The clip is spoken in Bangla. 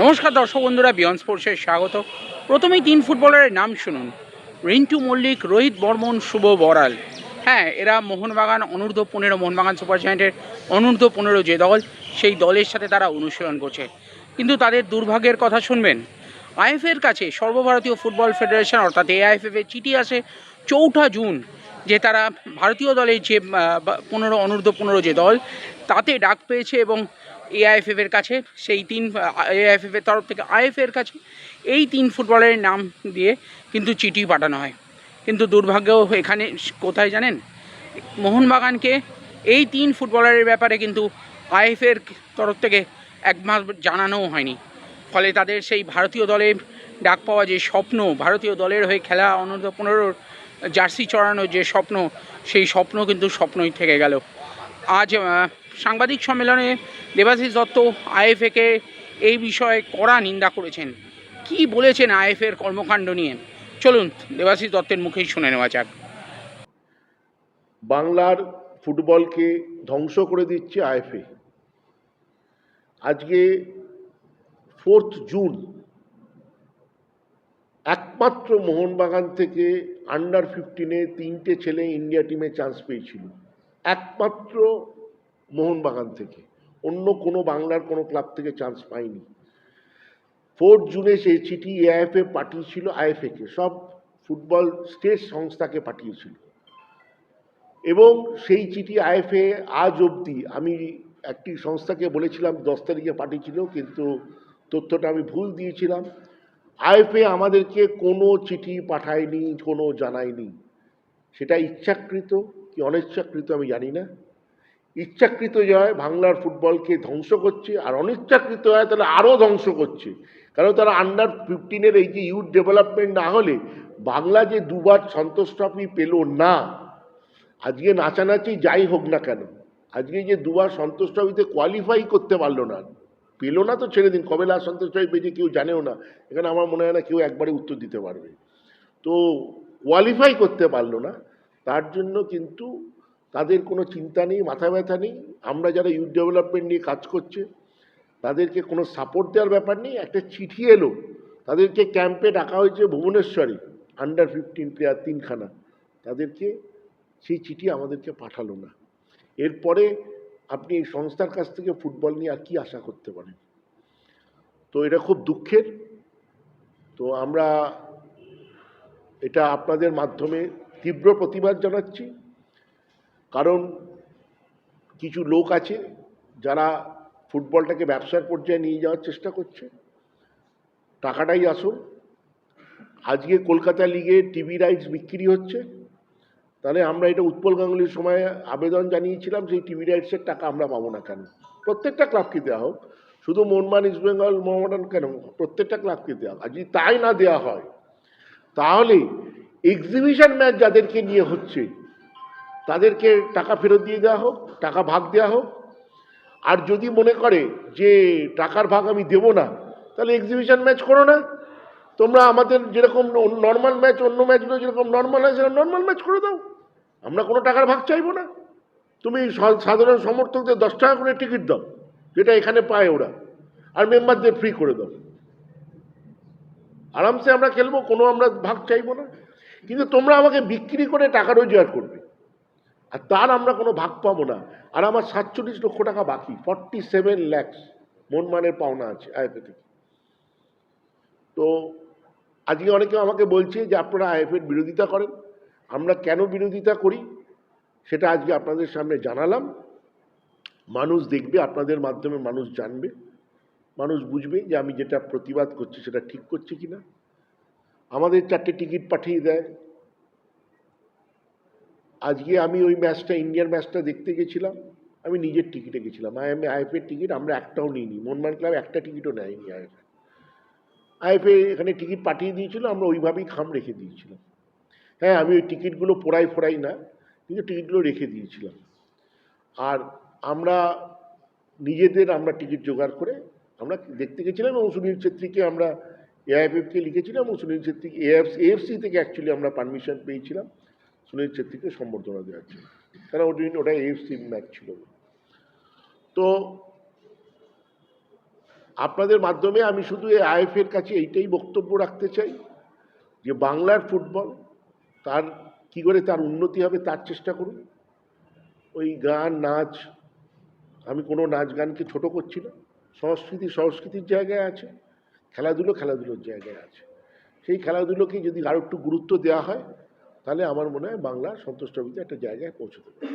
নমস্কার দর্শক বন্ধুরা বিয়ন স্পোর্টসে স্বাগত। প্রথমেই তিন ফুটবলারের নাম শুনুন। রিন্টু মল্লিক, রোহিত বর্মন, শুভ বড়াল। হ্যাঁ এরা মোহনবাগান, অনূর্ধ্ব পনেরো, মোহনবাগান সুপার জায়েন্টের অনূর্ধ্ব পনেরো যে দল, সেই দলের সাথে তারা অনুশীলন করছে। কিন্তু তাদের দুর্ভাগ্যের কথা শুনবেন? আইএফের কাছে সর্বভারতীয় ফুটবল ফেডারেশন, অর্থাৎ এআইএফএফ এর চিঠি আসে চৌঠা জুন, যে তারা ভারতীয় দলের যে পনেরো, অনূর্ধ্ব পনেরো যে দল, তাতে ডাক পেয়েছে এবং এআইএফএফ এর কাছে, সেই তিন এআইএফএফ এর তরফ থেকে আইএফ এর কাছে, এই তিন ফুটবলারের নাম দিয়ে কিন্তু চিঠি পাঠানো হয়। কিন্তু দুর্ভাগ্য এখানে কোথায় জানেন? মোহনবাগানকে এই তিন ফুটবলারের ব্যাপারে কিন্তু আইএফের তরফ থেকে এক মাস জানানোও হয়নি। ফলে তাদের সেই ভারতীয় দলে ডাক পাওয়া যে স্বপ্ন, ভারতীয় দলের হয়ে খেলা অনূর্ধ্ব পনেরোর জার্সি চড়ানোর যে স্বপ্ন, সেই স্বপ্ন কিন্তু স্বপ্নই থেকে গেল। আজ সাংবাদিক সম্মেলনে দেবাশিস দত্ত আইএফএকে এই বিষয়ে কড়া নিন্দা করেছেন। কি বলেছেন আইএফের কর্মকাণ্ড নিয়ে? চলুন, দেবাশিস দত্তের মুখেই শুনে নেওয়া যাক। বাংলার ফুটবলকে ধ্বংস করে দিচ্ছে আইএফএ। আজকে ফোর্থ জুন, একমাত্র মোহনবাগান থেকে আন্ডার ফিফটিনে তিনটে ছেলে ইন্ডিয়া টিমে চান্স পেয়েছিল। একমাত্র মোহনবাগান থেকে। অন্য কোনো বাংলার কোনো ক্লাব থেকে চান্স পাইনি। ফোর্থ জুনে সেই চিঠি এআইএফএ পাঠিয়েছিল আইএফএকে সব ফুটবল স্টেট সংস্থাকে পাঠিয়েছিল। এবং সেই চিঠি আইএফএ আজ অবধি আমি একটি সংস্থাকে বলেছিলাম, দশ তারিখে পাঠিয়েছিল, কিন্তু তথ্যটা আমি ভুল দিয়েছিলাম। আইএফএ আমাদেরকে কোনো চিঠি পাঠায়নি, কোনো জানায়নি। সেটা ইচ্ছাকৃত কি অনিচ্ছাকৃত আমি জানি না। ইচ্ছাকৃত হয়, বাংলার ফুটবলকে ধ্বংস করছে, আর অনিচ্ছাকৃত হয়, তাহলে আরও ধ্বংস করছে। কারণ তারা আন্ডার ফিফটিনের এই যে ইউথ ডেভেলপমেন্ট না হলে বাংলা যে দুবার সন্তোষ ট্রফি পেল না, আজকে নাচানাচি যাই হোক না কেন, আজকে যে দুবার সন্তোষ ট্রফিতে কোয়ালিফাই করতে পারল না, পেল না তো ছেড়ে দিন, কবে লাস্ট সন্তোষ ট্রফি পেয়েছে কেউ জানেও না, এখানে আমার মনে হয় না কেউ একবারে উত্তর দিতে পারবে। তো কোয়ালিফাই করতে পারল না, তার জন্য কিন্তু তাদের কোনো চিন্তা নেই, মাথা ব্যথা নেই। আমরা যারা ইউথ ডেভেলপমেন্ট নিয়ে কাজ করছে, তাদেরকে কোনো সাপোর্ট দেওয়ার ব্যাপার নেই। একটা চিঠি এলো, তাদেরকে ক্যাম্পে ডাকা হয়েছে ভুবনেশ্বরে আন্ডার ফিফটিন প্লেয়ার তিনখানা। তাদেরকে সেই চিঠি আমাদেরকে পাঠালো না। এরপরে আপনি এই সংস্থার কাছ থেকে ফুটবল নিয়ে আর কি আশা করতে পারেন? তো এটা খুব দুঃখের। তো আমরা এটা আপনাদের মাধ্যমে তীব্র প্রতিবাদ জানাচ্ছি। কারণ কিছু লোক আছে যারা ফুটবলটাকে ব্যবসার পর্যায়ে নিয়ে যাওয়ার চেষ্টা করছে। টাকাটাই আসল। আজকে কলকাতা লিগে টিভি রাইটস বিক্রি হচ্ছে। তাহলে আমরা এটা উৎপল গাঙ্গুলির সময় আবেদন জানিয়েছিলাম, সেই টিভি রাইটসের টাকা আমরা পাবো না কেন? প্রত্যেকটা ক্লাবকে দেওয়া হোক। শুধু মোহনবাগান, ইস্ট বেঙ্গল, মোহামেডান কেন? প্রত্যেকটা ক্লাবকে দেওয়া হোক। আর যদি তাই না দেওয়া হয়, তাহলে এক্সিবিশন ম্যাচ যাদেরকে নিয়ে হচ্ছে তাদেরকে টাকা ফেরত দিয়ে দেওয়া হোক, টাকা ভাগ দেওয়া হোক। আর যদি মনে করে যে টাকার ভাগ আমি দেবো না, তাহলে এক্সিবিশন ম্যাচ করো না। তোমরা আমাদের যেরকম নর্মাল ম্যাচ অন্য ম্যাচগুলো যেরকম নর্মাল হয়, সেরকম নর্মাল ম্যাচ করে দাও। আমরা কোনো টাকার ভাগ চাইব না। তুমি সাধারণ সমর্থকদের দশ টাকা করে টিকিট দাও, যেটা এখানে পায় ওরা। আর মেম্বারদের ফ্রি করে দাও। আরামসে আমরা খেলব, কোনো আমরা ভাগ চাইব না। কিন্তু তোমরা আমাকে বিক্রি করে টাকা রোজগার করবে। আর তার আমরা কোনো ভাগ পাবো না। আর আমার সাতচল্লিশ লক্ষ টাকা বাকি ফর্টি সেভেন ল্যাক্স মনমানের পাওনা আছে আইএফএ থেকে। তো আজকে অনেকে আমাকে বলছে যে আপনারা আইএফের বিরোধিতা করেন। আমরা কেন বিরোধিতা করি? সেটা আজকে আপনাদের সামনে জানালাম। মানুষ দেখবে, আপনাদের মাধ্যমে মানুষ জানবে। মানুষ বুঝবে যে আমি যেটা প্রতিবাদ করছি সেটা ঠিক করছি কি না আমাদের চারটে টিকিট পাঠিয়ে দেয়। আজকে আমি ওই ম্যাচটা ইন্ডিয়ান ম্যাচটা দেখতে গেছিলাম। আমি নিজের টিকিটে গেছিলাম। আই এম আইএফের টিকিট আমরা একটাও নিইনি। মনমান ক্লাব একটা টিকিটও নেয়নি আইএফ আইএফএ এখানে টিকিট পাঠিয়ে দিয়েছিল, আমরা ওইভাবেই খাম রেখে দিয়েছিলাম। হ্যাঁ আমি ওই টিকিটগুলো পোড়াই ফোড়াই না, কিন্তু টিকিটগুলো রেখে দিয়েছিলাম। আর আমরা নিজেদের আমরা টিকিট জোগাড় করে আমরা দেখতে গেছিলাম এবং সুনীল ছেত্রীকে আমরা এআইএফএফকে লিখেছিলাম এবং সুনীল ছেত্রীকে এএফ এএফসি থেকে অ্যাকচুয়ালি আমরা পারমিশন পেয়েছিলাম। সুনীল ছেত্রীকে সম্বর্ধনা দেওয়ার জন্য কারণ ওটা ওটা এএফসি ম্যাচ ছিল। তো আপনাদের মাধ্যমে আমি শুধু এই আইএফের কাছে এইটাই বক্তব্য রাখতে চাই, যে বাংলার ফুটবল তার কি করে তার উন্নতি হবে তার চেষ্টা করুন। ওই গান, নাচ, আমি কোনো নাচ গানকে ছোট করছি না, সংস্কৃতি, সংস্কৃতির জায়গায় আছে, খেলাধুলো খেলাধুলোর জায়গায় আছে। সেই খেলাধুলোকে যদি আরও একটু গুরুত্ব দেওয়া হয় তাহলে আমার মনে হয় বাংলা সন্তুষ্ট একটা জায়গায় পৌঁছতে পারে